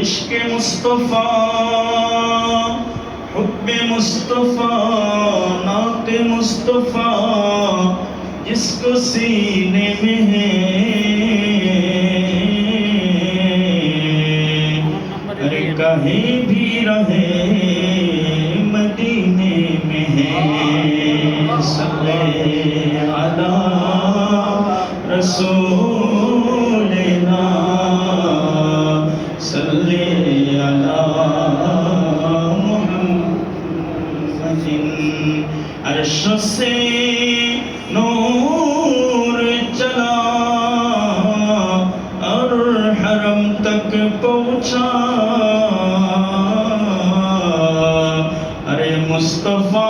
عشق مصطفیٰ، حب مصطفیٰ نعت مصطفیٰ، جس کو سینے میں ہے۔ ارے کہیں بھی رہے مدینے میں ہے۔ صلی اللہ رسولنا صل على محمد عرش سے نور چلا اور حرم تک پہنچا ارے مصطفیٰ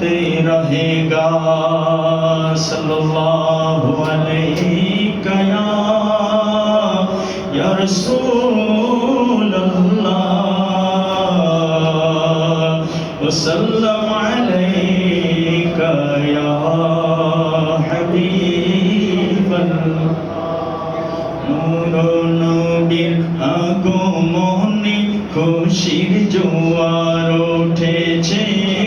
چمکتے رہے گا۔ صلی اللہ علیہ کیا یا رسول اللہ، وسلم علیہ کیا حبیب اللہ۔ نور و نبیر آگو موہنی خوشیر اٹھے چھے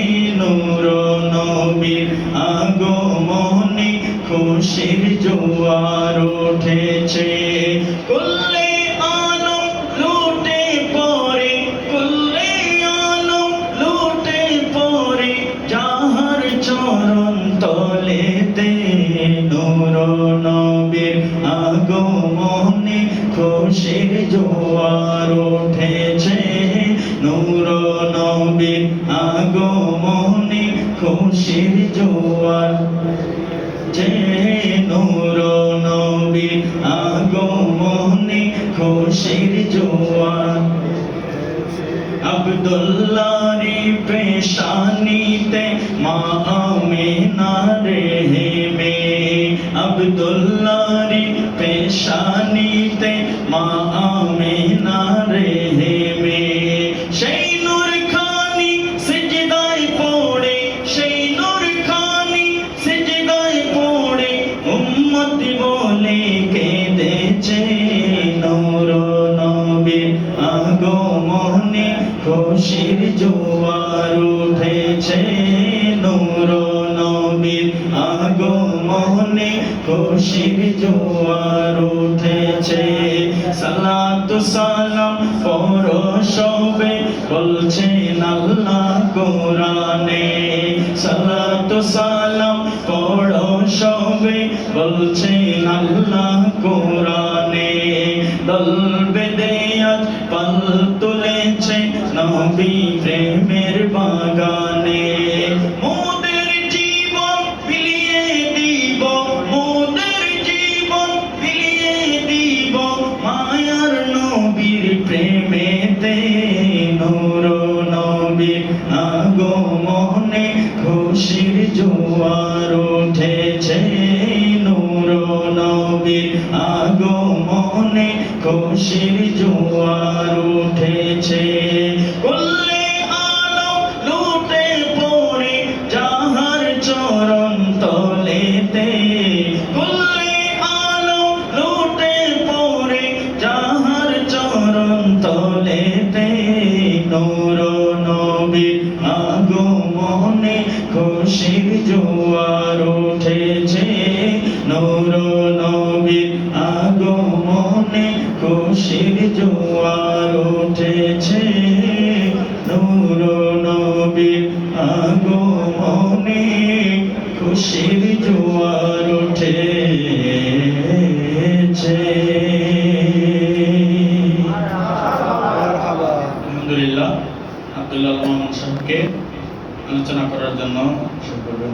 উঠেছে। পড়ে, কুল্লে আলম পড়ে, যাহার চরণ তলেতে নূর নবীর আগমনে খুশির জোয়ার উঠেছে। নূর নবীর আগমনে খুশির জোয়ার যে নূর নবীর আগমনে খুশির জোয়ার আব্দুল্লারি পেশানিতে মা আমিনা রেহেমে। আব্দুল্লারি পেশানিতে মা খুশির জোয়ার উঠেছে নূর নবীর আগমনে। খুশির জোয়ার উঠেছে। সালাতু সালাম পরশবে বলছেন আল্লাহ কোরআনে। সালাতু সালাম পরশবে বলছেন আল্লাহ কোরআনে। দল নবী প্রেমের বাগানে। মোদের জীবন দিব মোদের জীবন দিব। মায়ার নবীর প্রেমেতে নূর আগমনে খুশির জোয়ার উঠেছে। নূর নবীর আগমনে খুশির জোয়ার উঠেছে। জোয়ার উঠেছে। নূর নবীর আগমনে খুশির জোয়ার উঠেছে। নূর নবীর আগমনে খুশির জোয়ার উঠেছে। আলহামদুলিল্লাহ আব্দুল্লাহ মোহাম্মদ সাহেবকে আলোচনা করার জন্য সুপ্রবেন